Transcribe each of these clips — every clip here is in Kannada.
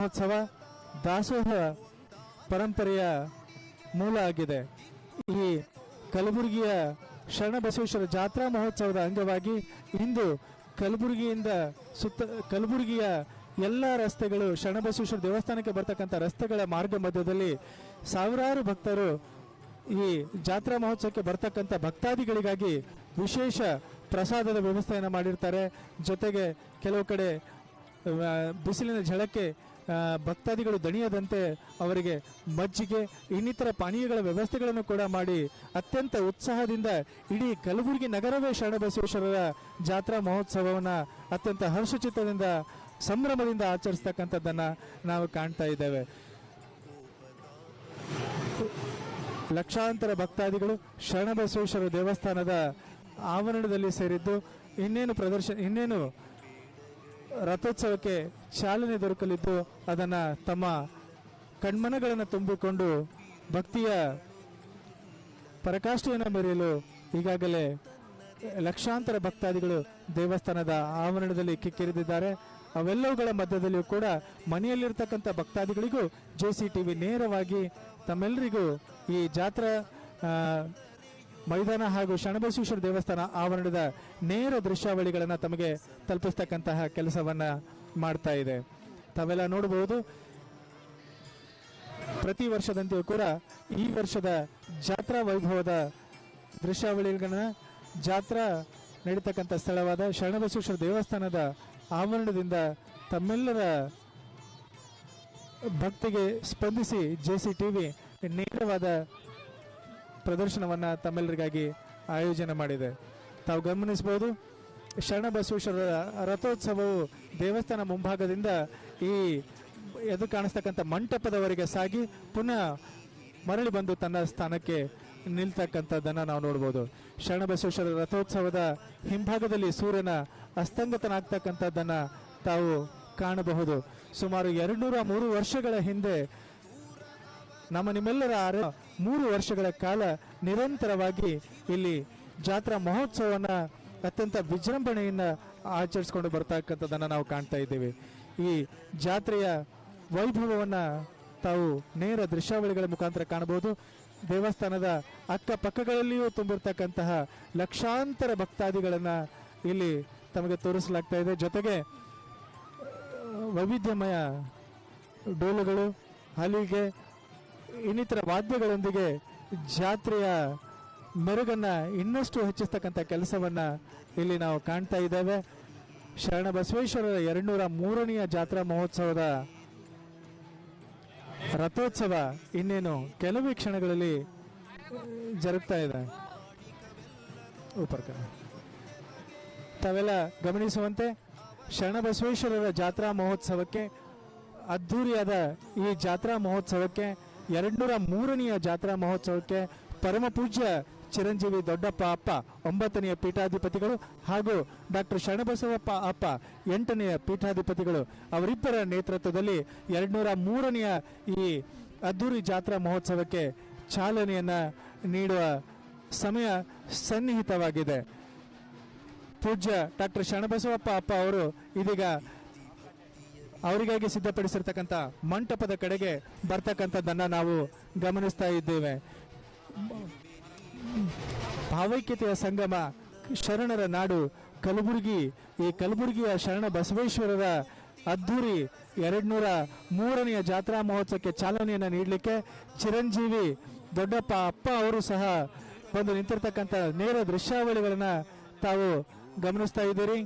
ಮಹೋತ್ಸವ ದಾಸೋಹ ಪರಂಪರೆಯ ಮೂಲ ಆಗಿದೆ. ಈ ಕಲಬುರಗಿಯ ಶರಣಬಸವೇಶ್ವರ ಜಾತ್ರಾ ಮಹೋತ್ಸವದ ಅಂಗವಾಗಿ ಇಂದು ಕಲಬುರಗಿಯಿಂದ ಸುತ್ತ, ಕಲಬುರಗಿಯ ಎಲ್ಲ ರಸ್ತೆಗಳು ಶರಣಬಸವೇಶ್ವರ ದೇವಸ್ಥಾನಕ್ಕೆ ಬರ್ತಕ್ಕಂಥ ರಸ್ತೆಗಳ ಮಾರ್ಗ ಮಧ್ಯದಲ್ಲಿ ಸಾವಿರಾರು ಭಕ್ತರು ಈ ಜಾತ್ರಾ ಮಹೋತ್ಸವಕ್ಕೆ ಬರ್ತಕ್ಕಂಥ ಭಕ್ತಾದಿಗಳಿಗಾಗಿ ವಿಶೇಷ ಪ್ರಸಾದದ ವ್ಯವಸ್ಥೆಯನ್ನು ಮಾಡಿರ್ತಾರೆ. ಜೊತೆಗೆ ಕೆಲವು ಕಡೆ ಬಿಸಿಲಿನ ಝಳಕ್ಕೆ ಭಕ್ತಾದಿಗಳು ದಣಿಯದಂತೆ ಅವರಿಗೆ ಮಜ್ಜಿಗೆ, ಇನ್ನಿತರ ಪಾನೀಯಗಳ ವ್ಯವಸ್ಥೆಗಳನ್ನು ಕೂಡ ಮಾಡಿ ಅತ್ಯಂತ ಉತ್ಸಾಹದಿಂದ ಇಡೀ ಕಲಬುರಗಿ ನಗರವೇ ಶರಣಬಸವೇಶ್ವರರ ಜಾತ್ರಾ ಮಹೋತ್ಸವವನ್ನು ಅತ್ಯಂತ ಹರ್ಷಚಿತ್ತದಿಂದ, ಸಂಭ್ರಮದಿಂದ ಆಚರಿಸ್ತಕ್ಕಂಥದ್ದನ್ನು ನಾವು ಕಾಣ್ತಾ ಇದ್ದೇವೆ. ಲಕ್ಷಾಂತರ ಭಕ್ತಾದಿಗಳು ಶರಣಬಸವೇಶ್ವರ ದೇವಸ್ಥಾನದ ಆವರಣದಲ್ಲಿ ಸೇರಿದ್ದು ಇನ್ನೇನು ಪ್ರದರ್ಶನ ಇನ್ನೇನು ರಥೋತ್ಸವಕ್ಕೆ ಚಾಲನೆ ದೊರಕಲಿದ್ದು ಅದನ್ನು ತಮ್ಮ ಕಣ್ಮನಗಳನ್ನು ತುಂಬಿಕೊಂಡು ಭಕ್ತಿಯ ಪರಕಾಷ್ಠೆಯನ್ನು ಮೆರೆಯಲು ಈಗಾಗಲೇ ಲಕ್ಷಾಂತರ ಭಕ್ತಾದಿಗಳು ದೇವಸ್ಥಾನದ ಆವರಣದಲ್ಲಿ ಕಿಕ್ಕಿರಿದಿದ್ದಾರೆ. ಅವೆಲ್ಲವುಗಳ ಮಧ್ಯದಲ್ಲಿಯೂ ಕೂಡ ಮನೆಯಲ್ಲಿರ್ತಕ್ಕಂಥ ಭಕ್ತಾದಿಗಳಿಗೂ ಜೆ ಸಿ ಟಿ ವಿ ನೇರವಾಗಿ ತಮ್ಮೆಲ್ಲರಿಗೂ ಈ ಜಾತ್ರಾ ಮೈದಾನ ಹಾಗೂ ಶರಣಬಸವೇಶ್ವರ ದೇವಸ್ಥಾನ ಆವರಣದ ನೇರ ದೃಶ್ಯಾವಳಿಗಳನ್ನು ತಮಗೆ ತಲುಪಿಸ್ತಕ್ಕಂತಹ ಕೆಲಸವನ್ನ ಮಾಡ್ತಾ ಇದೆ. ತಾವೆಲ್ಲ ನೋಡಬಹುದು, ಪ್ರತಿ ವರ್ಷದಂತೆಯೂ ಕೂಡ ಈ ವರ್ಷದ ಜಾತ್ರಾ ವೈಭವದ ದೃಶ್ಯಾವಳಿಗಳನ್ನ, ಜಾತ್ರಾ ನಡೀತಕ್ಕಂಥ ಸ್ಥಳವಾದ ಶರಣಬಸವೇಶ್ವರ ದೇವಸ್ಥಾನದ ಆವರಣದಿಂದ ತಮ್ಮೆಲ್ಲರ ಭಕ್ತಿಗೆ ಸ್ಪಂದಿಸಿ ಜೆ ಸಿ ಟಿ ವಿ ನೇರವಾದ ಪ್ರದರ್ಶನವನ್ನು ತಮ್ಮೆಲ್ಲರಿಗಾಗಿ ಆಯೋಜನೆ ಮಾಡಿದೆ. ತಾವು ಗಮನಿಸಬಹುದು ಶರಣಬಸವೇಶ್ವರ ರಥೋತ್ಸವವು ದೇವಸ್ಥಾನ ಮುಂಭಾಗದಿಂದ ಈ ಎದು ಕಾಣಿಸ್ತಕ್ಕಂಥ ಮಂಟಪದವರೆಗೆ ಸಾಗಿ ಪುನಃ ಮರಳಿ ಬಂದು ತನ್ನ ಸ್ಥಾನಕ್ಕೆ ನಿಲ್ತಕ್ಕಂಥದ್ದನ್ನು ನಾವು ನೋಡ್ಬೋದು. ಶರಣಬಸವೇಶ್ವರ ರಥೋತ್ಸವದ ಹಿಂಭಾಗದಲ್ಲಿ ಸೂರ್ಯನ ಅಸ್ತಂಗತನಾಗ್ತಕ್ಕಂಥದ್ದನ್ನು ತಾವು ಕಾಣಬಹುದು. ಸುಮಾರು ಎರಡು ನೂರ ಮೂರು ವರ್ಷಗಳ ಹಿಂದೆ ನಮ್ಮ ನಿಮ್ಮೆಲ್ಲರ ಆರ ಮೂರು ವರ್ಷಗಳ ಕಾಲ ನಿರಂತರವಾಗಿ ಇಲ್ಲಿ ಜಾತ್ರಾ ಮಹೋತ್ಸವವನ್ನು ಅತ್ಯಂತ ವಿಜೃಂಭಣೆಯಿಂದ ಆಚರಿಸ್ಕೊಂಡು ಬರ್ತಕ್ಕಂಥದ್ದನ್ನು ನಾವು ಕಾಣ್ತಾ ಇದ್ದೇವೆ. ಈ ಜಾತ್ರೆಯ ವೈಭವವನ್ನು ತಾವು ನೇರ ದೃಶ್ಯಾವಳಿಗಳ ಮುಖಾಂತರ ಕಾಣಬಹುದು. ದೇವಸ್ಥಾನದ ಅಕ್ಕಪಕ್ಕಗಳಲ್ಲಿಯೂ ತುಂಬಿರ್ತಕ್ಕಂತಹ ಲಕ್ಷಾಂತರ ಭಕ್ತಾದಿಗಳನ್ನು ಇಲ್ಲಿ ತಮಗೆ ತೋರಿಸಲಾಗ್ತಾ ಇದೆ. ಜೊತೆಗೆ, ವೈವಿಧ್ಯಮಯ ಡೋಲುಗಳು, ಹಲಿಗೆ ಇನ್ನಿತರ ವಾದ್ಯಗಳೊಂದಿಗೆ ಜಾತ್ರೆಯ ಮೆರುಗನ್ನ ಇನ್ನಷ್ಟು ಹೆಚ್ಚಿಸ್ತಕ್ಕಂಥ ಕೆಲಸವನ್ನ ಇಲ್ಲಿ ನಾವು ಕಾಣ್ತಾ ಇದ್ದೇವೆ. ಶರಣ ಬಸವೇಶ್ವರರ ಎರಡ್ನೂರ ಮೂರನೆಯ ಜಾತ್ರಾ ಮಹೋತ್ಸವದ ರಥೋತ್ಸವ ಇನ್ನೇನು ಕೆಲವೇ ಕ್ಷಣಗಳಲ್ಲಿ ಜರುಗ್ತಾ ಇದೆ. ತಾವೆಲ್ಲ ಗಮನಿಸುವಂತೆ ಶರಣಬಸವೇಶ್ವರರ ಜಾತ್ರಾ ಮಹೋತ್ಸವಕ್ಕೆ ಅದ್ಧೂರಿಯಾದ ಈ ಜಾತ್ರಾ ಮಹೋತ್ಸವಕ್ಕೆ ಎರಡ್ನೂರ ಮೂರನೆಯ ಜಾತ್ರಾ ಮಹೋತ್ಸವಕ್ಕೆ ಪರಮ ಪೂಜ್ಯ ಚಿರಂಜೀವಿ ದೊಡ್ಡಪ್ಪ ಅಪ್ಪ, ಒಂಬತ್ತನೆಯ ಪೀಠಾಧಿಪತಿಗಳು ಹಾಗೂ ಡಾಕ್ಟರ್ ಶರಣಬಸವಪ್ಪ ಅಪ್ಪ, ಎಂಟನೆಯ ಪೀಠಾಧಿಪತಿಗಳು. ಅವರಿಬ್ಬರ ನೇತೃತ್ವದಲ್ಲಿ ಎರಡ್ನೂರ ಮೂರನೆಯ ಈ ಅದ್ದೂರಿ ಜಾತ್ರಾ ಮಹೋತ್ಸವಕ್ಕೆ ಚಾಲನೆಯನ್ನು ನೀಡುವ ಸಮಯ ಸನ್ನಿಹಿತವಾಗಿದೆ. ಪೂಜ್ಯ ಡಾಕ್ಟರ್ ಶರಣಬಸವಪ್ಪ ಅಪ್ಪ ಅವರು ಇದೀಗ ಅವರಿಗಾಗಿ ಸಿದ್ಧಪಡಿಸಿರ್ತಕ್ಕಂಥ ಮಂಟಪದ ಕಡೆಗೆ ಬರ್ತಕ್ಕಂಥದ್ದನ್ನು ನಾವು ಗಮನಿಸ್ತಾ ಇದ್ದೇವೆ. ಭಾವೈಕ್ಯತೆಯ ಸಂಗಮ, ಶರಣರ ನಾಡು, ಕಲಬುರಗಿ, ಈ ಕಲಬುರಗಿಯ ಶರಣ ಬಸವೇಶ್ವರರ ಅದ್ಧೂರಿ ಎರಡ್ನೂರ ಮೂರನೆಯ ಜಾತ್ರಾ ಮಹೋತ್ಸವಕ್ಕೆ ಚಾಲನೆಯನ್ನು ನೀಡಲಿಕ್ಕೆ ಚಿರಂಜೀವಿ ದೊಡ್ಡಪ್ಪ, ಅಪ್ಪ ಅವರು ಸಹ ಬಂದು ನಿಂತಿರ್ತಕ್ಕಂಥ ನೇರ ದೃಶ್ಯಾವಳಿಗಳನ್ನು ತಾವು ಗಮನಿಸ್ತಾ ಇದ್ದೀರಿ.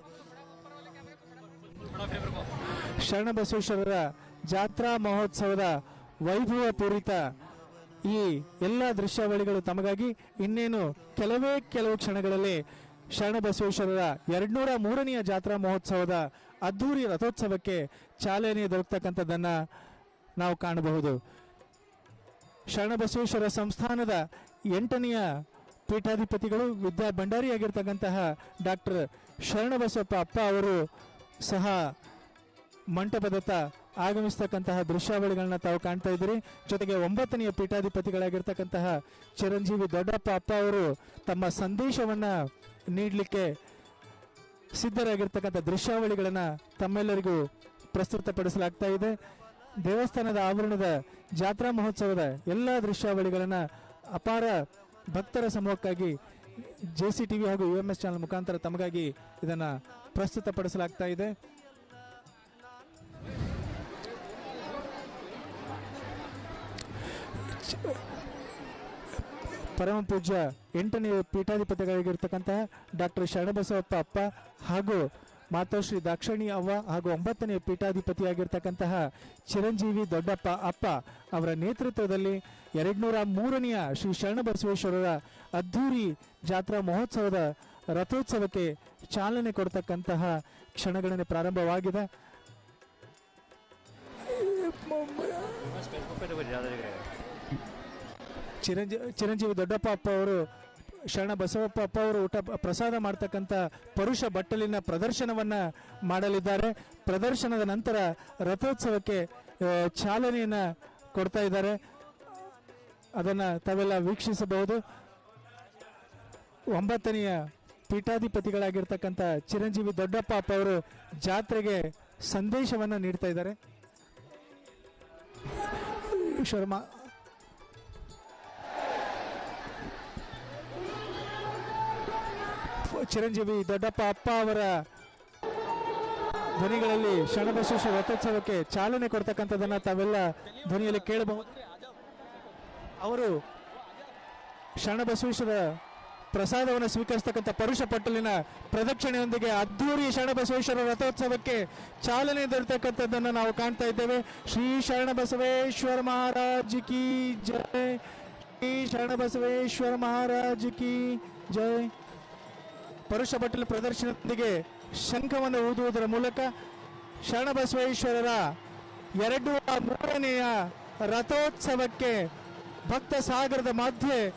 ಶರಣಬಸವೇಶ್ವರರ ಜಾತ್ರಾ ಮಹೋತ್ಸವದ ವೈಭವ ಪೂರಿತ ಈ ಎಲ್ಲ ದೃಶ್ಯಾವಳಿಗಳು ತಮಗಾಗಿ ಇನ್ನೇನು ಕೆಲವೇ ಕೆಲವು ಕ್ಷಣಗಳಲ್ಲಿ ಶರಣಬಸವೇಶ್ವರರ ಎರಡ್ನೂರ ಮೂರನೆಯ ಜಾತ್ರಾ ಮಹೋತ್ಸವದ ಅದ್ಧೂರಿ ರಥೋತ್ಸವಕ್ಕೆ ಚಾಲನೆ ದೊರಕತಕ್ಕಂಥದ್ದನ್ನು ನಾವು ಕಾಣಬಹುದು. ಶರಣಬಸವೇಶ್ವರ ಸಂಸ್ಥಾನದ ಎಂಟನೆಯ ಪೀಠಾಧಿಪತಿಗಳು ವಿದ್ಯಾ ಭಂಡಾರಿಯಾಗಿರ್ತಕ್ಕಂತಹ ಡಾಕ್ಟರ್ ಶರಣಬಸಪ್ಪ ಅಪ್ಪ ಅವರು ಸಹ ಮಂಟಪದತ್ತ ಆಗಮಿಸ್ತಕ್ಕಂತಹ ದೃಶ್ಯಾವಳಿಗಳನ್ನ ತಾವು ಕಾಣ್ತಾ ಇದ್ದೀರಿ. ಜೊತೆಗೆ ಒಂಬತ್ತನೆಯ ಪೀಠಾಧಿಪತಿಗಳಾಗಿರ್ತಕ್ಕಂತಹ ಚಿರಂಜೀವಿ ದೊಡ್ಡಪ್ಪ ಅಪ್ಪ ಅವರು ತಮ್ಮ ಸಂದೇಶವನ್ನ ನೀಡಲಿಕ್ಕೆ ಸಿದ್ಧರಾಗಿರ್ತಕ್ಕಂಥ ದೃಶ್ಯಾವಳಿಗಳನ್ನ ತಮ್ಮೆಲ್ಲರಿಗೂ ಪ್ರಸ್ತುತಪಡಿಸಲಾಗ್ತಾ ಇದೆ. ದೇವಸ್ಥಾನದ ಆವರಣದ ಜಾತ್ರಾ ಮಹೋತ್ಸವದ ಎಲ್ಲ ದೃಶ್ಯಾವಳಿಗಳನ್ನು ಅಪಾರ ಭಕ್ತರ ಸಮೂಹಕ್ಕಾಗಿ ಜೆ ಸಿ ಟಿವಿ ಹಾಗೂ ಯು ಎಂ ಎಸ್ ಚಾನಲ್ ಮುಖಾಂತರ ತಮಗಾಗಿ ಇದನ್ನು ಪ್ರಸ್ತುತಪಡಿಸಲಾಗ್ತಾ ಇದೆ. ಪರಮ ಪೂಜ್ಯ ಎಂಟನೇ ಪೀಠಾಧಿಪತಿಗಳಾಗಿರ್ತಕ್ಕಂತಹ ಡಾಕ್ಟರ್ ಶರಣಬಸವಪ್ಪ ಅಪ್ಪ ಹಾಗೂ ಮಾತಾಶ್ರೀ ದಾಕ್ಷಣಿ ಅವ್ವ ಹಾಗೂ ಒಂಬತ್ತನೇ ಪೀಠಾಧಿಪತಿಯಾಗಿರ್ತಕ್ಕಂತಹ ಚಿರಂಜೀವಿ ದೊಡ್ಡಪ್ಪ ಅಪ್ಪ ಅವರ ನೇತೃತ್ವದಲ್ಲಿ ಎರಡ್ನೂರ ಮೂರನೆಯ ಶ್ರೀ ಶರಣಬಸವೇಶ್ವರರ ಅದ್ಧೂರಿ ಜಾತ್ರಾ ಮಹೋತ್ಸವದ ರಥೋತ್ಸವಕ್ಕೆ ಚಾಲನೆ ಕೊಡ್ತಕ್ಕಂತಹ ಕ್ಷಣಗಣನೆ ಪ್ರಾರಂಭವಾಗಿದೆ. ಚಿರಂಜೀವಿ ಚಿರಂಜೀವಿ ದೊಡ್ಡಪ್ಪ ಅಪ್ಪ ಅವರು, ಶರಣ ಬಸವಪ್ಪ ಅಪ್ಪ ಅವರು ಊಟ ಪ್ರಸಾದ ಮಾಡ್ತಕ್ಕಂಥ ಪರುಷ ಬಟ್ಟಲಿನ ಪ್ರದರ್ಶನವನ್ನು ಮಾಡಲಿದ್ದಾರೆ. ಪ್ರದರ್ಶನದ ನಂತರ ರಥೋತ್ಸವಕ್ಕೆ ಚಾಲನೆಯನ್ನು ಚಾಲನೆಯನ್ನ ಕೊಡ್ತಾ ಇದ್ದಾರೆ. ಅದನ್ನು ತಾವೆಲ್ಲ ವೀಕ್ಷಿಸಬಹುದು. ಒಂಬತ್ತನೆಯ ಪೀಠಾಧಿಪತಿಗಳಾಗಿರ್ತಕ್ಕಂಥ ಚಿರಂಜೀವಿ ದೊಡ್ಡಪ್ಪ ಅಪ್ಪ ಅವರು ಜಾತ್ರೆಗೆ ಸಂದೇಶವನ್ನು ನೀಡ್ತಾ ಇದ್ದಾರೆ. ಶರ್ಮಾ ಚಿರಂಜೀವಿ ದೊಡ್ಡಪ್ಪ ಅಪ್ಪ ಅವರ ಧ್ವನಿಗಳಲ್ಲಿ ಶರಣಬಸವೇಶ್ವರ ರಥೋತ್ಸವಕ್ಕೆ ಚಾಲನೆ ಕೊಡ್ತಕ್ಕಂಥದ್ದನ್ನ ತಾವೆಲ್ಲ ಧ್ವನಿಯಲ್ಲಿ ಕೇಳಬಹುದು. ಅವರು ಶರಣಬಸವೇಶ್ವರ ಪ್ರಸಾದವನ್ನು ಸ್ವೀಕರಿಸತಕ್ಕಂಥ ಪರುಷ ಪಟ್ಟಲಿನ ಪ್ರದಕ್ಷಿಣೆಯೊಂದಿಗೆ ಅದ್ಧೂರಿ ಶರಣಬಸವೇಶ್ವರ ರಥೋತ್ಸವಕ್ಕೆ ಚಾಲನೆ ದೊರೆತಕ್ಕಂಥದ್ದನ್ನು ನಾವು ಕಾಣ್ತಾ ಇದ್ದೇವೆ. ಶ್ರೀ ಶರಣಬಸವೇಶ್ವರ ಮಹಾರಾಜ್ ಕಿ ಜಯ ಶ್ರೀ ಶರಣಬಸವೇಶ್ವರ ಮಹಾರಾಜ್ ಕಿ ಜಯ ಪರುಷ ಬಟ್ಟಲ ಪ್ರದರ್ಶನದೊಂದಿಗೆ ಶಂಖವನ್ನು ಊದುವುದರ ಮೂಲಕ ಶರಣಬಸವೇಶ್ವರರ ಎರಡು ಮೂರನೆಯ ರಥೋತ್ಸವಕ್ಕೆ ಭಕ್ತ ಸಾಗರದ ಮಧ್ಯೆ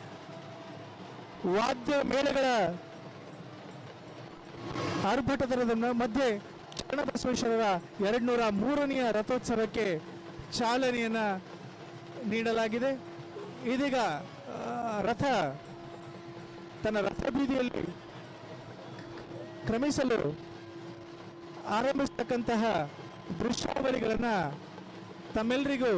ವಾದ್ಯ ಮೇಳಗಳ ಆರ್ಭಟದ ಮಧ್ಯೆ ಶರಣಬಸವೇಶ್ವರರ ಎರಡ್ನೂರ ಮೂರನೆಯ ರಥೋತ್ಸವಕ್ಕೆ ಚಾಲನೆಯನ್ನ ನೀಡಲಾಗಿದೆ. ಇದೀಗ ರಥ ತನ್ನ ರಥ ಬೀದಿಯಲ್ಲಿ ಕ್ರಮಿಸಲು ಆರಂಭಿಸತಕ್ಕಂತಹ ದೃಶ್ಯಾವಳಿಗಳನ್ನು ತಮ್ಮೆಲ್ಲರಿಗೂ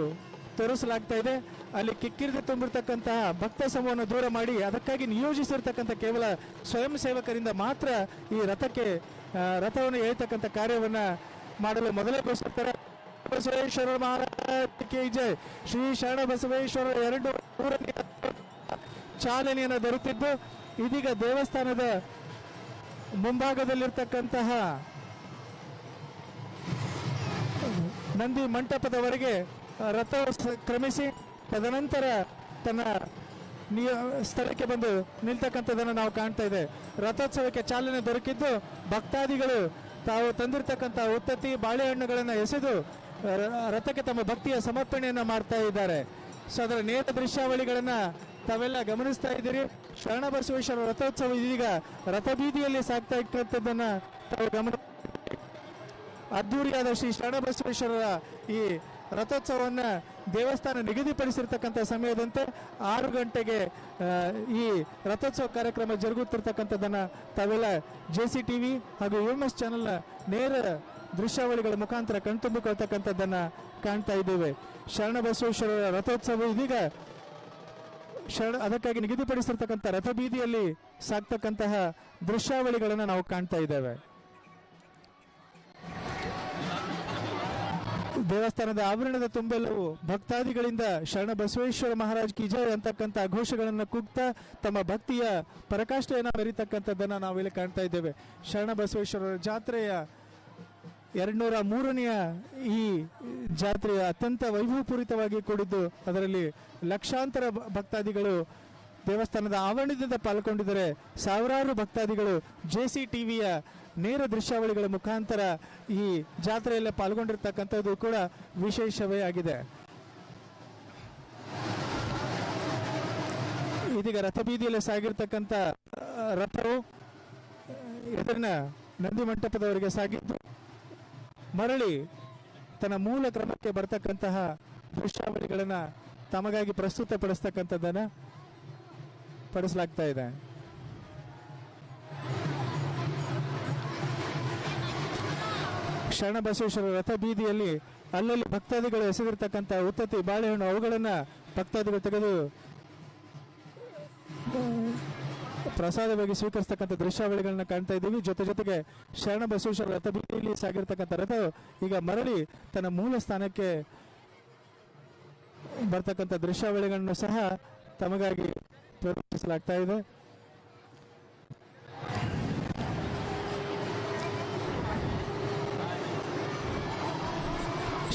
ತೋರಿಸಲಾಗ್ತಾ ಇದೆ. ಅಲ್ಲಿ ಕಿಕ್ಕಿರಿದು ತುಂಬಿರ್ತಕ್ಕಂತಹ ಭಕ್ತ ಸಮೂಹವನ್ನು ದೂರ ಮಾಡಿ ಅದಕ್ಕಾಗಿ ನಿಯೋಜಿಸಿರ್ತಕ್ಕಂಥ ಕೇವಲ ಸ್ವಯಂ ಸೇವಕರಿಂದ ಮಾತ್ರ ಈ ರಥಕ್ಕೆ ರಥವನ್ನು ಎಳೆತಕ್ಕಂಥ ಕಾರ್ಯವನ್ನು ಮಾಡಲು ಮೊದಲೇ ಬಯಸುತ್ತಾರೆ ಬಸವೇಶ್ವರ ಮಹಾರಾಜ ಕೆ ಜೈ. ಶ್ರೀ ಶರಣ ಬಸವೇಶ್ವರ ಎರಡು ಮೂರನೇ ಚಾಲನೆಯನ್ನು ದೊರೆತಿದ್ದು, ಇದೀಗ ದೇವಸ್ಥಾನದ ಮುಂಭಾಗದಲ್ಲಿರ್ತಕ್ಕಂತಹ ನಂದಿ ಮಂಟಪದವರೆಗೆ ರಥ ಕ್ರಮಿಸಿ ತದನಂತರ ತನ್ನ ನಿಯ ಸ್ಥಳಕ್ಕೆ ಬಂದು ನಿಲ್ತಕ್ಕಂಥದ್ದನ್ನು ನಾವು ಕಾಣ್ತಾ ಇದೆ ರಥೋತ್ಸವಕ್ಕೆ ಚಾಲನೆ ದೊರಕಿದ್ದು ಭಕ್ತಾದಿಗಳು ತಾವು ತಂದಿರತಕ್ಕಂಥ ಉತ್ತತ್ತಿ ಬಾಳೆಹಣ್ಣುಗಳನ್ನು ಎಸೆದು ರಥಕ್ಕೆ ತಮ್ಮ ಭಕ್ತಿಯ ಸಮರ್ಪಣೆಯನ್ನು ಮಾಡ್ತಾ ಇದ್ದಾರೆ. ಸೊ, ಅದರ ನೇರ ದೃಶ್ಯಾವಳಿಗಳನ್ನು ತಾವೆಲ್ಲ ಗಮನಿಸ್ತಾ ಇದ್ದೀರಿ. ಶರಣ ಬಸವೇಶ್ವರ ರಥೋತ್ಸವ ಇದೀಗ ರಥಬೀದಿಯಲ್ಲಿ ಸಾಗ್ತಾ ಇರ್ತಕ್ಕಂಥದ್ದನ್ನ ತಾವು ಗಮನ ಅದ್ದೂರಿಯಾದ ಶ್ರೀ ಶರಣ ಬಸವೇಶ್ವರರ ಈ ರಥೋತ್ಸವವನ್ನು ದೇವಸ್ಥಾನ ನಿಗದಿಪಡಿಸಿರ್ತಕ್ಕಂಥ ಸಮಯದಂತೆ ಆರು ಗಂಟೆಗೆ ಈ ರಥೋತ್ಸವ ಕಾರ್ಯಕ್ರಮ ಜರುಗುತ್ತಿರ್ತಕ್ಕಂಥದ್ದನ್ನು ತಾವೆಲ್ಲ ಜೆ ಸಿ ಟಿವಿ ಹಾಗೂ ಯು ಎಂ ಎಸ್ ಚಾನೆಲ್ನ ನೇರ ದೃಶ್ಯಾವಳಿಗಳ ಮುಖಾಂತರ ಕಣ್ತುಂಬಿಕೊಳ್ತಕ್ಕಂಥದ್ದನ್ನ ಕಾಣ್ತಾ ಇದ್ದೇವೆ. ಶರಣ ಬಸವೇಶ್ವರರ ರಥೋತ್ಸವ ಇದೀಗ ಶರಣ ಅದಕ್ಕಾಗಿ ನಿಗದಿಪಡಿಸಿರ್ತಕ್ಕಂಥ ರಥಬೀದಿಯಲ್ಲಿ ಸಾಕ್ತಕ್ಕಂತಹ ದೃಶ್ಯಾವಳಿಗಳನ್ನು ನಾವು ಕಾಣ್ತಾ ಇದ್ದೇವೆ. ದೇವಸ್ಥಾನದ ಆವರಣದ ತುಂಬೆಲ್ಲವೂ ಭಕ್ತಾದಿಗಳಿಂದ ಶರಣ ಬಸವೇಶ್ವರ ಮಹಾರಾಜ್ ಜಯ ಅಂತಕ್ಕಂಥ ಘೋಷಗಳನ್ನು ಕೂಗ್ತಾ ತಮ್ಮ ಭಕ್ತಿಯ ಪರಾಕಾಷ್ಠೆಯನ್ನು ಮೆರೀತಕ್ಕಂಥದ್ದನ್ನು ನಾವಿಲ್ಲಿ ಕಾಣ್ತಾ ಇದ್ದೇವೆ. ಶರಣ ಬಸವೇಶ್ವರರ ಜಾತ್ರೆಯ ಎರಡ್ನೂರ ಮೂರನೆಯ ಈ ಜಾತ್ರೆ ಅತ್ಯಂತ ವೈಭವಪೂರಿತವಾಗಿ ಕೂಡಿದ್ದು ಅದರಲ್ಲಿ ಲಕ್ಷಾಂತರ ಭಕ್ತಾದಿಗಳು ದೇವಸ್ಥಾನದ ಆವರಣದಿಂದ ಪಾಲ್ಗೊಂಡಿದ್ದರೆ. ಸಾವಿರಾರು ಭಕ್ತಾದಿಗಳು ಜೆ ಸಿ ಟಿವಿಯ ನೇರ ದೃಶ್ಯಾವಳಿಗಳ ಮುಖಾಂತರ ಈ ಜಾತ್ರೆಯಲ್ಲಿ ಪಾಲ್ಗೊಂಡಿರ್ತಕ್ಕಂಥದ್ದು ಕೂಡ ವಿಶೇಷವೇ ಆಗಿದೆ. ಇದೀಗ ರಥಬೀದಿಯಲ್ಲಿ ಸಾಗಿರ್ತಕ್ಕಂಥ ರಥವು ಎದುರಿನ ನಂದಿ ಮಂಟಪದವರಿಗೆ ಸಾಗಿದ್ದು ಮರಳಿ ತನ್ನ ಮೂಲ ಕ್ರಮಕ್ಕೆ ಬರ್ತಕ್ಕಂತಹ ದೃಶ್ಯಾವಳಿಗಳನ್ನ ತಮಗಾಗಿ ಪ್ರಸ್ತುತಪಡಿಸ್ತಕ್ಕಂಥದ್ದನ್ನ ಪಡಿಸಲಾಗ್ತಾ ಇದೆ. ಶರಣ ಬಸವೇಶ್ವರ ರಥ ಬೀದಿಯಲ್ಲಿ ಅಲ್ಲಲ್ಲಿ ಭಕ್ತಾದಿಗಳು ಎಸೆದಿರ್ತಕ್ಕಂಥ ಉತ್ತತಿ ಬಾಳೆಹಣ್ಣು ಅವುಗಳನ್ನ ಭಕ್ತಾದಿಗಳು ತೆಗೆದು ಪ್ರಸಾದವಾಗಿ ಸ್ವೀಕರಿಸ್ತಕ್ಕಂಥ ದೃಶ್ಯಾವಳಿಗಳನ್ನ ಕಾಣ್ತಾ ಇದ್ದೀವಿ. ಜೊತೆ ಜೊತೆಗೆ ಶರಣ ಬಸವೇಶ್ವರ ರಥಬೀದಿಯಲ್ಲಿ ಸಾಗಿರ್ತಕ್ಕಂಥ ರಥ ಈಗ ಮರಳಿ ತನ್ನ ಮೂಲ ಸ್ಥಾನಕ್ಕೆ ಬರ್ತಕ್ಕಂಥ ದೃಶ್ಯಾವಳಿಗಳನ್ನು ಸಹ ತಮಗಾಗಿ ಪ್ರದರ್ಶಿಸಲಾಗ್ತಾ ಇದೆ.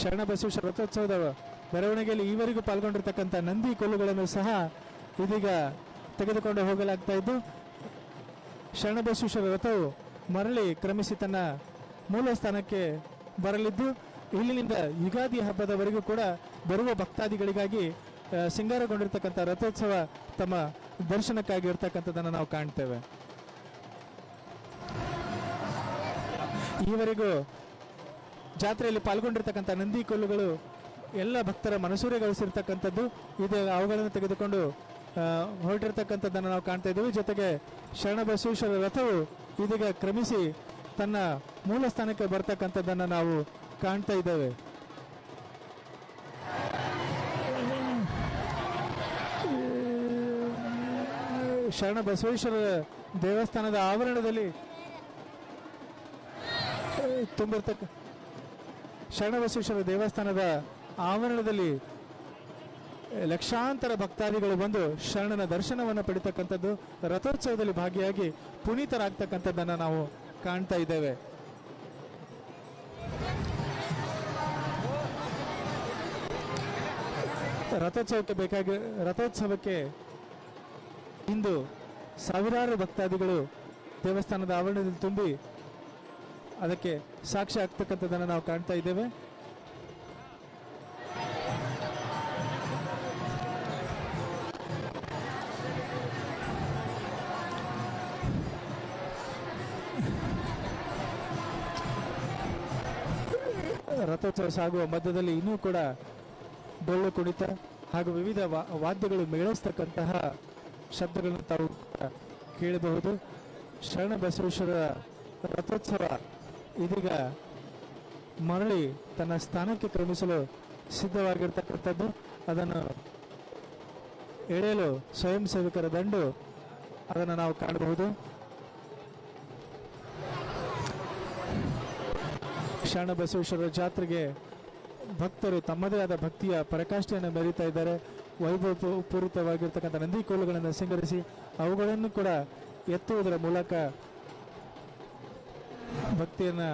ಶರಣ ಬಸವೇಶ್ವರ ರಥೋತ್ಸವದ ಮೆರವಣಿಗೆಯಲ್ಲಿ ಈವರೆಗೂ ಪಾಲ್ಗೊಂಡಿರ್ತಕ್ಕಂಥ ನಂದಿ ಕೊಲ್ಲುಗಳನ್ನು ಸಹ ಇದೀಗ ತೆಗೆದುಕೊಂಡು ಹೋಗಲಾಗ್ತಾ ಇದ್ದು ಶರಣಬಸವೇಶ್ವರ ರಥವು ಮರಳಿ ಕ್ರಮಿಸಿ ತನ್ನ ಮೂಲ ಸ್ಥಾನಕ್ಕೆ ಬರಲಿದ್ದು, ಇಲ್ಲಿನಿಂದ ಯುಗಾದಿ ಹಬ್ಬದವರೆಗೂ ಕೂಡ ಬರುವ ಭಕ್ತಾದಿಗಳಿಗಾಗಿ ಸಿಂಗಾರಗೊಂಡಿರ್ತಕ್ಕಂಥ ರಥೋತ್ಸವ ತಮ್ಮ ದರ್ಶನಕ್ಕಾಗಿ ಇರ್ತಕ್ಕಂಥದ್ದನ್ನು ನಾವು ಕಾಣ್ತೇವೆ. ಈವರೆಗೂ ಜಾತ್ರೆಯಲ್ಲಿ ಪಾಲ್ಗೊಂಡಿರ್ತಕ್ಕಂಥ ನಂದಿ ಕೊಲ್ಲುಗಳು ಎಲ್ಲ ಭಕ್ತರ ಮನಸೂರೆಗಳಿಸಿರ್ತಕ್ಕಂಥದ್ದು ಇದು ಅವುಗಳನ್ನು ತೆಗೆದುಕೊಂಡು ಹೊರಟಿರ್ತಕ್ಕಂಥದ್ದನ್ನು ನಾವು ಕಾಣ್ತಾ ಇದ್ದೇವೆ. ಜೊತೆಗೆ ಶರಣ ಬಸವೇಶ್ವರ ರಥವು ಇದೀಗ ಕ್ರಮಿಸಿ ತನ್ನ ಮೂಲ ಸ್ಥಾನಕ್ಕೆ ಬರ್ತಕ್ಕಂಥದ್ದನ್ನು ನಾವು ಕಾಣ್ತಾ ಇದ್ದೇವೆ. ಶರಣ ಬಸವೇಶ್ವರ ದೇವಸ್ಥಾನದ ಆವರಣದಲ್ಲಿ ತುಂಬಿರ್ತಕ್ಕ ಶರಣ ಬಸವೇಶ್ವರ ದೇವಸ್ಥಾನದ ಆವರಣದಲ್ಲಿ ಲಕ್ಷಾಂತರ ಭಕ್ತಾದಿಗಳು ಬಂದು ಶರಣನ ದರ್ಶನವನ್ನು ಪಡಿತಕ್ಕಂಥದ್ದು, ರಥೋತ್ಸವದಲ್ಲಿ ಭಾಗಿಯಾಗಿ ಪುನೀತರಾಗ್ತಕ್ಕಂಥದ್ದನ್ನು ನಾವು ಕಾಣ್ತಾ ಇದ್ದೇವೆ. ರಥೋತ್ಸವಕ್ಕೆ ಬೇಕಾಗಿ, ರಥೋತ್ಸವಕ್ಕೆ ಇಂದು ಸಾವಿರಾರು ಭಕ್ತಾದಿಗಳು ದೇವಸ್ಥಾನದ ಆವರಣದಲ್ಲಿ ತುಂಬಿ ಅದಕ್ಕೆ ಸಾಕ್ಷಿ ಆಗ್ತಕ್ಕಂಥದ್ದನ್ನು ನಾವು ಕಾಣ್ತಾ ಇದ್ದೇವೆ. ರಥೋತ್ಸವ ಸಾಗುವ ಮಧ್ಯದಲ್ಲಿ ಇನ್ನೂ ಕೂಡ ಡೊಳ್ಳು ಕುಣಿತ ಹಾಗೂ ವಿವಿಧ ವಾದ್ಯಗಳು ಮೇಳಿಸ್ತಕ್ಕಂತಹ ಶಬ್ದಗಳನ್ನು ತಾವು ಕೇಳಬಹುದು. ಶರಣ ಬಸವೇಶ್ವರ ರಥೋತ್ಸವ ಇದೀಗ ಮರಳಿ ತನ್ನ ಸ್ಥಾನಕ್ಕೆ ಕ್ರಮಿಸಲು ಸಿದ್ಧವಾಗಿರ್ತಕ್ಕಂಥದ್ದು. ಅದನ್ನು ಎಳೆಯಲು ಸ್ವಯಂ ಸೇವಕರ ದಂಡು ಅದನ್ನು ನಾವು ಕಾಣಬಹುದು. ಶರಣ ಬಸವೇಶ್ವರ ಜಾತ್ರೆಗೆ ಭಕ್ತರು ತಮ್ಮದೇ ಆದ ಭಕ್ತಿಯ ಪರಾಕಾಷ್ಠೆಯನ್ನು ಮೆರೀತಾ ಇದ್ದಾರೆ. ವೈಭವ ಪೂರಿತವಾಗಿರ್ತಕ್ಕಂಥ ನಂದಿ ಕೋಲುಗಳನ್ನು ಸಿಂಗರಿಸಿ ಅವುಗಳನ್ನು ಕೂಡ ಎತ್ತುವುದರ ಮೂಲಕ ಭಕ್ತಿಯನ್ನು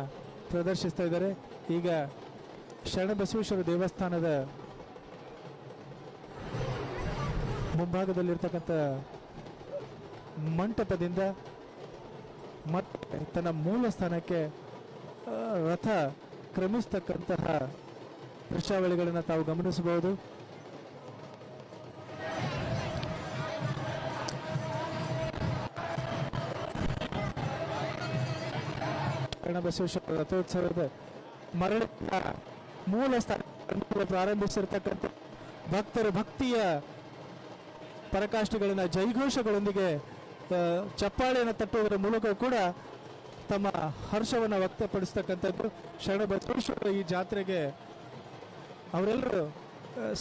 ಪ್ರದರ್ಶಿಸ್ತಾ ಇದ್ದಾರೆ. ಈಗ ಶರಣ ಬಸವೇಶ್ವರ ದೇವಸ್ಥಾನದ ಮುಂಭಾಗದಲ್ಲಿರ್ತಕ್ಕಂಥ ಮಂಟಪದಿಂದ ಮತ್ತೆ ತನ್ನ ಮೂಲ ಸ್ಥಾನಕ್ಕೆ ರಥ ಕ್ರಮಿಸ್ತಕ್ಕಂತಹ ದೃಶ್ಯಾವಳಿಗಳನ್ನು ತಾವು ಗಮನಿಸಬಹುದು. ಬಸವೇಶ್ವರ ರಥೋತ್ಸವದ ಮರಳ ಮೂಲ ಸ್ಥಾನ ಪ್ರಾರಂಭಿಸಿರ್ತಕ್ಕಂಥ ಭಕ್ತರ ಭಕ್ತಿಯ ಪರಕಾಷ್ಠೆಗಳನ್ನ ಜೈಘೋಷಗಳೊಂದಿಗೆ ಚಪ್ಪಾಳೆಯನ್ನು ತಟ್ಟುವುದರ ಮೂಲಕ ಕೂಡ ತಮ್ಮ ಹರ್ಷವನ್ನು ವ್ಯಕ್ತಪಡಿಸ್ತಕ್ಕಂಥದ್ದು ಶರಣ ಬಸವೇಶ್ವರ ಈ ಜಾತ್ರೆಗೆ ಅವರೆಲ್ಲರೂ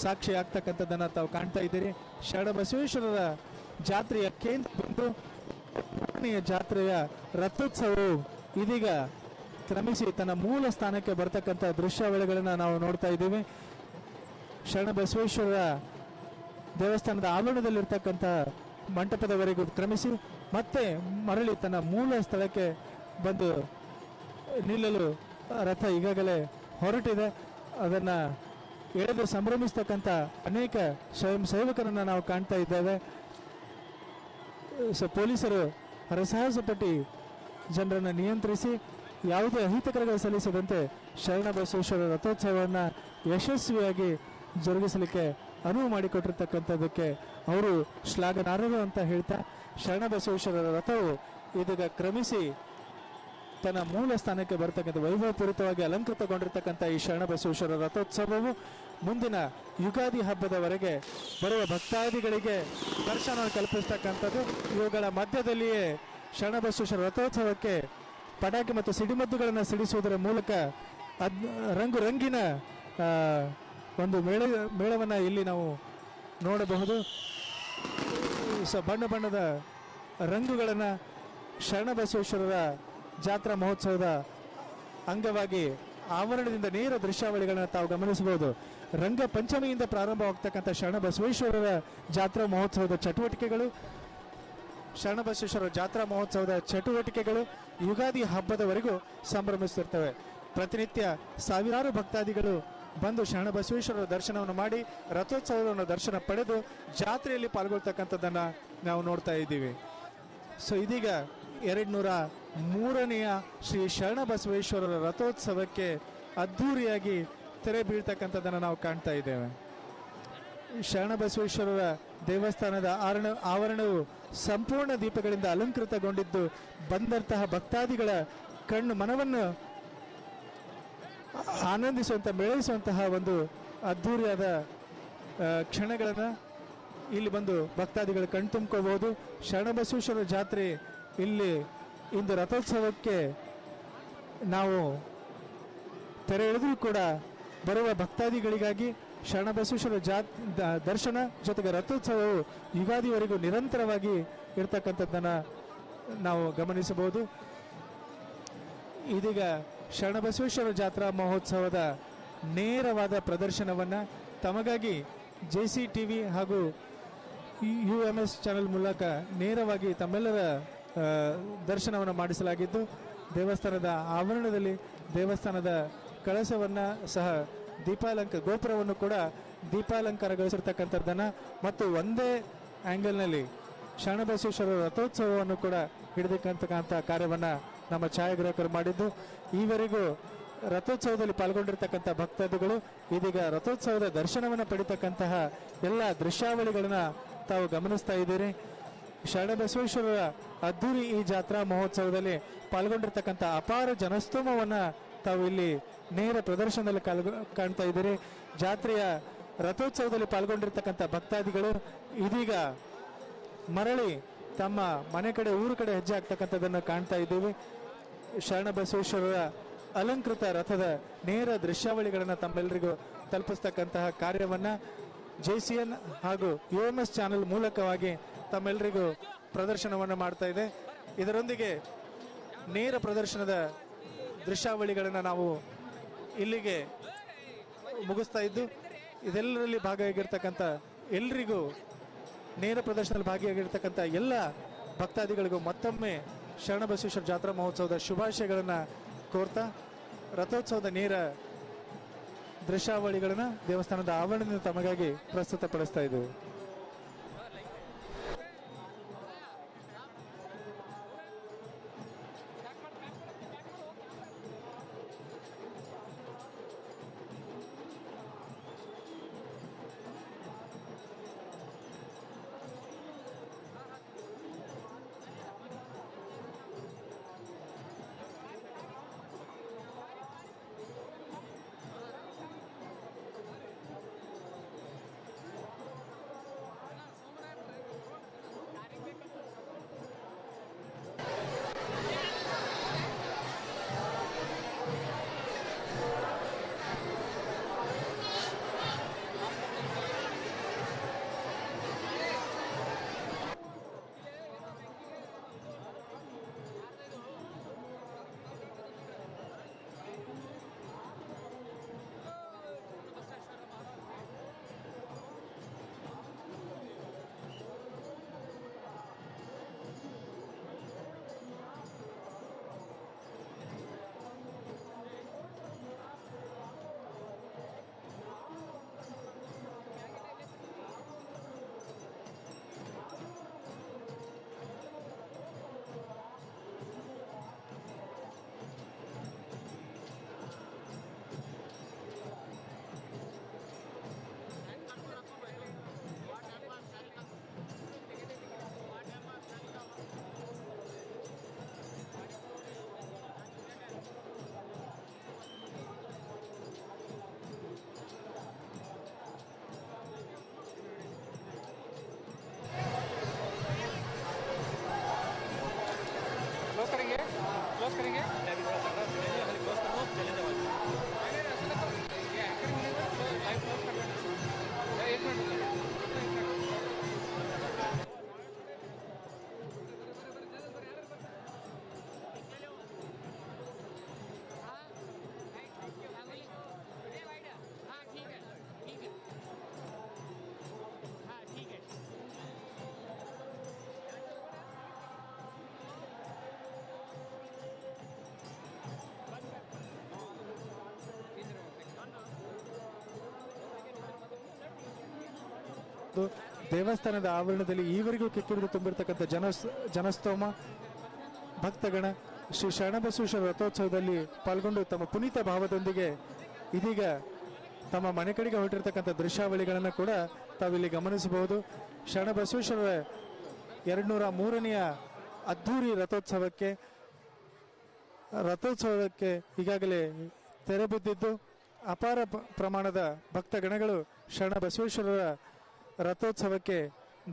ಸಾಕ್ಷಿ ಆಗ್ತಕ್ಕಂಥದ್ದನ್ನು ತಾವು ಕಾಣ್ತಾ ಇದ್ದೀರಿ. ಶರಣ ಬಸವೇಶ್ವರರ ಜಾತ್ರೆಯ ಕೇಂದ್ರ ಬಂದು ಜಾತ್ರೆಯ ರಥೋತ್ಸವವು ಇದೀಗ ಕ್ರಮಿಸಿ ತನ್ನ ಮೂಲ ಸ್ಥಾನಕ್ಕೆ ಬರ್ತಕ್ಕಂಥ ದೃಶ್ಯಾವಳಿಗಳನ್ನು ನಾವು ನೋಡ್ತಾ ಇದ್ದೀವಿ. ಶರಣ ಬಸವೇಶ್ವರರ ದೇವಸ್ಥಾನದ ಆವರಣದಲ್ಲಿರ್ತಕ್ಕಂಥ ಮಂಟಪದವರೆಗೂ ಕ್ರಮಿಸಿ ಮತ್ತೆ ಮರಳಿ ತನ್ನ ಮೂಲ ಸ್ಥಳಕ್ಕೆ ಬಂದು ನಿಲ್ಲಲು ರಥ ಈಗಾಗಲೇ ಹೊರಟಿದೆ. ಅದನ್ನು ಎಳೆದು ಸಂಭ್ರಮಿಸ್ತಕ್ಕಂಥ ಅನೇಕ ಸ್ವಯಂ ಸೇವಕರನ್ನು ನಾವು ಕಾಣ್ತಾ ಇದ್ದೇವೆ. ಸೊ ಪೊಲೀಸರು ಹರಸಾಹಸ ಪಟ್ಟಿ ಜನರನ್ನು ನಿಯಂತ್ರಿಸಿ, ಯಾವುದೇ ಅಹಿತಕರಗಳು ಸಲ್ಲಿಸದಂತೆ ಶರಣ ಬಸವೇಶ್ವರ ರಥೋತ್ಸವವನ್ನು ಯಶಸ್ವಿಯಾಗಿ ಜರುಗಿಸಲಿಕ್ಕೆ ಅನುವು ಮಾಡಿಕೊಟ್ಟಿರ್ತಕ್ಕಂಥದ್ದಕ್ಕೆ ಅವರು ಶ್ಲಾಘನಾರ್ಹರು ಅಂತ ಹೇಳ್ತಾ, ಶರಣ ಬಸವೇಶ್ವರರ ರಥವು ಇದೀಗ ಕ್ರಮಿಸಿ ತನ್ನ ಮೂಲ ಸ್ಥಾನಕ್ಕೆ ಬರತಕ್ಕಂಥ ವೈಭವಪೂರಿತವಾಗಿ ಅಲಂಕೃತಗೊಂಡಿರ್ತಕ್ಕಂಥ ಈ ಶರಣಬಸವೇಶ್ವರ ರಥೋತ್ಸವವು ಮುಂದಿನ ಯುಗಾದಿ ಹಬ್ಬದವರೆಗೆ ಬರುವ ಭಕ್ತಾದಿಗಳಿಗೆ ದರ್ಶನ ಕಲ್ಪಿಸ್ತಕ್ಕಂಥದ್ದು. ಇವುಗಳ ಮಧ್ಯದಲ್ಲಿಯೇ ಶರಣಬಸವೇಶ್ವರ ರಥೋತ್ಸವಕ್ಕೆ ಪಟಾಕಿ ಮತ್ತು ಸಿಡಿಮದ್ದುಗಳನ್ನು ಸಿಡಿಸುವುದರ ಮೂಲಕ ಅದ್ ರಂಗು ರಂಗಿನ ಒಂದು ಮೇಳ ಮೇಳವನ್ನು ಇಲ್ಲಿ ನಾವು ನೋಡಬಹುದು. ಸ, ಬಣ್ಣ ಬಣ್ಣದ ರಂಗುಗಳನ್ನು ಶರಣಬಸವೇಶ್ವರರ ಜಾತ್ರಾ ಮಹೋತ್ಸವದ ಅಂಗವಾಗಿ ಆವರಣದಿಂದ ನೇರ ದೃಶ್ಯಾವಳಿಗಳನ್ನು ತಾವು ಗಮನಿಸಬಹುದು. ರಂಗ ಪಂಚಮಿಯಿಂದ ಪ್ರಾರಂಭವಾಗ್ತಕ್ಕಂಥ ಶರಣಬಸವೇಶ್ವರರ ಜಾತ್ರಾ ಮಹೋತ್ಸವದ ಚಟುವಟಿಕೆಗಳು ಶರಣಬಸವೇಶ್ವರ ಜಾತ್ರಾ ಮಹೋತ್ಸವದ ಚಟುವಟಿಕೆಗಳು ಯುಗಾದಿ ಹಬ್ಬದವರೆಗೂ ಸಂಭ್ರಮಿಸುತ್ತಿರ್ತವೆ. ಪ್ರತಿನಿತ್ಯ ಸಾವಿರಾರು ಭಕ್ತಾದಿಗಳು ಬಂದು ಶರಣಬಸವೇಶ್ವರರ ದರ್ಶನವನ್ನು ಮಾಡಿ, ರಥೋತ್ಸವವನ್ನು ದರ್ಶನ ಪಡೆದು ಜಾತ್ರೆಯಲ್ಲಿ ಪಾಲ್ಗೊಳ್ತಕ್ಕಂಥದ್ದನ್ನು ನಾವು ನೋಡ್ತಾ ಇದ್ದೀವಿ. ಸೊ ಇದೀಗ ಎರಡು ನೂರ ಮೂರನೆಯ ಶ್ರೀ ಶರಣಬಸವೇಶ್ವರರ ರಥೋತ್ಸವಕ್ಕೆ ಅದ್ಧೂರಿಯಾಗಿ ತೆರೆ ಬೀಳ್ತಕ್ಕಂಥದ್ದನ್ನು ನಾವು ಕಾಣ್ತಾ ಇದ್ದೇವೆ. ಶರಣಬಸವೇಶ್ವರರ ದೇವಸ್ಥಾನದ ಆರಣ, ಆವರಣವು ಸಂಪೂರ್ಣ ದೀಪಗಳಿಂದ ಅಲಂಕೃತಗೊಂಡಿದ್ದು, ಬಂದಂತಹ ಭಕ್ತಾದಿಗಳ ಕಣ್ಣು ಮನವನ್ನು ಆನಂದಿಸುವಂತ, ಮೇಳೈಸುವಂತಹ ಒಂದು ಅದ್ಧೂರಿಯಾದ ಕ್ಷಣಗಳನ್ನು ಇಲ್ಲಿ ಬಂದು ಭಕ್ತಾದಿಗಳು ಕಣ್ತುಂಬ್ಕೋಬಹುದು ಶರಣಬಸವೇಶ್ವರ ಜಾತ್ರೆ ಇಲ್ಲಿ ಇಂದು ರಥೋತ್ಸವಕ್ಕೆ ನಾವು ತೆರೆ ಎಳೆದರೂ ಕೂಡ ಬರುವ ಭಕ್ತಾದಿಗಳಿಗಾಗಿ ಶರಣಬಸವೇಶ್ವರ ಜಾತ್ ದರ್ಶನ ಜೊತೆಗೆ ರಥೋತ್ಸವವು ಯುಗಾದಿವರೆಗೂ ನಿರಂತರವಾಗಿ ಇರತಕ್ಕಂಥದ್ದನ್ನು ನಾವು ಗಮನಿಸಬಹುದು. ಇದೀಗ ಶರಣಬಸವೇಶ್ವರ ಜಾತ್ರಾ ಮಹೋತ್ಸವದ ನೇರವಾದ ಪ್ರದರ್ಶನವನ್ನು ತಮಗಾಗಿ ಜೆ ಸಿ ಟಿ ವಿ ಹಾಗೂ ಯು ಎಂ ಎಸ್ ಚಾನೆಲ್ ಮೂಲಕ ನೇರವಾಗಿ ತಮ್ಮೆಲ್ಲರ ದರ್ಶನವನ್ನು ಮಾಡಿಸಲಾಗಿದ್ದು ದೇವಸ್ಥಾನದ ಆವರಣದಲ್ಲಿ ದೇವಸ್ಥಾನದ ಕಳಸವನ್ನು ಸಹ ದೀಪಾಲಂಕ ಗೋಪುರವನ್ನು ಕೂಡ ದೀಪಾಲಂಕಾರಗೊಳಿಸಿರ್ತಕ್ಕಂಥದ್ದನ್ನು ಮತ್ತು ಒಂದೇ ಆ್ಯಂಗಲ್ನಲ್ಲಿ ಶರಣಬಸವೇಶ್ವರ ರಥೋತ್ಸವವನ್ನು ಕೂಡ ಹಿಡಿದಕ್ಕಂತಕ್ಕಂಥ ಕಾರ್ಯವನ್ನು ನಮ್ಮ ಛಾಯಾಗ್ರಾಹಕರು ಮಾಡಿದ್ದು. ಈವರೆಗೂ ರಥೋತ್ಸವದಲ್ಲಿ ಪಾಲ್ಗೊಂಡಿರ್ತಕ್ಕಂಥ ಭಕ್ತಾದಿಗಳು ಇದೀಗ ರಥೋತ್ಸವದ ದರ್ಶನವನ್ನು ಪಡಿತಕ್ಕಂತಹ ಎಲ್ಲ ದೃಶ್ಯಾವಳಿಗಳನ್ನು ತಾವು ಗಮನಿಸ್ತಾ ಇದ್ದೀರಿ. ಶರಣಬಸವೇಶ್ವರರ ಅದ್ದೂರಿ ಈ ಜಾತ್ರಾ ಮಹೋತ್ಸವದಲ್ಲಿ ಪಾಲ್ಗೊಂಡಿರ್ತಕ್ಕಂಥ ಅಪಾರ ಜನಸ್ತೋಮವನ್ನು ತಾವು ಇಲ್ಲಿ ನೇರ ಪ್ರದರ್ಶನದಲ್ಲಿ ಕಾಣ್ತಾ ಇದ್ದೀರಿ. ಜಾತ್ರೆಯ ರಥೋತ್ಸವದಲ್ಲಿ ಪಾಲ್ಗೊಂಡಿರ್ತಕ್ಕಂಥ ಭಕ್ತಾದಿಗಳು ಇದೀಗ ಮರಳಿ ತಮ್ಮ ಮನೆ ಕಡೆ, ಊರು ಕಡೆ ಹೆಜ್ಜೆ ಆಗ್ತಕ್ಕಂಥದ್ದನ್ನು ಕಾಣ್ತಾ ಇದ್ದೀವಿ. ಶರಣಬಸವೇಶ್ವರರ ಅಲಂಕೃತ ರಥದ ನೇರ ದೃಶ್ಯಾವಳಿಗಳನ್ನು ತಮ್ಮೆಲ್ಲರಿಗೂ ತಲುಪಿಸ್ತಕ್ಕಂತಹ ಕಾರ್ಯವನ್ನ ಜೆ ಹಾಗೂ ಯು ಎಂ ಎಸ್ ಚಾನೆಲ್ ಮೂಲಕವಾಗಿ ತಮ್ಮೆಲ್ಲರಿಗೂ ಪ್ರದರ್ಶನವನ್ನು ಮಾಡ್ತಾ ಇದೆ. ಇದರೊಂದಿಗೆ ನೇರ ಪ್ರದರ್ಶನದ ದೃಶ್ಯಾವಳಿಗಳನ್ನು ನಾವು ಇಲ್ಲಿಗೆ ಮುಗಿಸ್ತಾ ಇದ್ದು, ಇದೆಲ್ಲರಲ್ಲಿ ಭಾಗಿಯಾಗಿರ್ತಕ್ಕಂಥ ಎಲ್ರಿಗೂ ನೇರ ಪ್ರದರ್ಶನದಲ್ಲಿ ಭಾಗಿಯಾಗಿರ್ತಕ್ಕಂಥ ಎಲ್ಲ ಭಕ್ತಾದಿಗಳಿಗೂ ಮತ್ತೊಮ್ಮೆ ಶರಣಬಸವೇಶ್ವರ ಜಾತ್ರಾ ಮಹೋತ್ಸವದ ಶುಭಾಶಯಗಳನ್ನು ಕೋರ್ತಾ, ರಥೋತ್ಸವದ ನೇರ ದೃಶ್ಯಾವಳಿಗಳನ್ನು ದೇವಸ್ಥಾನದ ಆವರಣದಿಂದ ತಮಗಾಗಿ ಪ್ರಸ್ತುತಪಡಿಸ್ತಾ ಇದ್ದೇವೆ. ಇದು ದೇವಸ್ಥಾನದ ಆವರಣದಲ್ಲಿ ಈವರೆಗೂ ಕಿಕ್ಕಿರಿದು ತುಂಬಿರ್ತಕ್ಕಂಥ ಜನ ಜನಸ್ತೋಮ, ಭಕ್ತಗಣ ಶ್ರೀ ಶರಣಬಸವೇಶ್ವರ ರಥೋತ್ಸವದಲ್ಲಿ ಪಾಲ್ಗೊಂಡು ತಮ್ಮ ಪುನೀತ ಭಾವದೊಂದಿಗೆ ಇದೀಗ ತಮ್ಮ ಮನೆ ಕಡೆಗೆ ಹೊರಟಿರ್ತಕ್ಕಂಥ ದೃಶ್ಯಾವಳಿಗಳನ್ನು ಕೂಡ ತಾವಿಲ್ಲಿ ಗಮನಿಸಬಹುದು. ಶರಣಬಸವೇಶ್ವರ ಎರಡ್ನೂರ ಮೂರನೆಯ ಅದ್ಧೂರಿ ರಥೋತ್ಸವಕ್ಕೆ ರಥೋತ್ಸವಕ್ಕೆ ಈಗಾಗಲೇ ತೆರೆ ಬಿದ್ದಿದ್ದು, ಅಪಾರ ಪ್ರಮಾಣದ ಭಕ್ತಗಣಗಳು ಶರಣ ಬಸವೇಶ್ವರರ ರಥೋತ್ಸವಕ್ಕೆ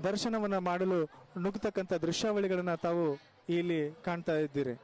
ದರ್ಶನವನ್ನ ಮಾಡಲು ನುಗ್ಗತಕ್ಕಂಥ ದೃಶ್ಯಾವಳಿಗಳನ್ನು ತಾವು ಇಲ್ಲಿ ಕಾಣ್ತಾ ಇದ್ದೀರಿ.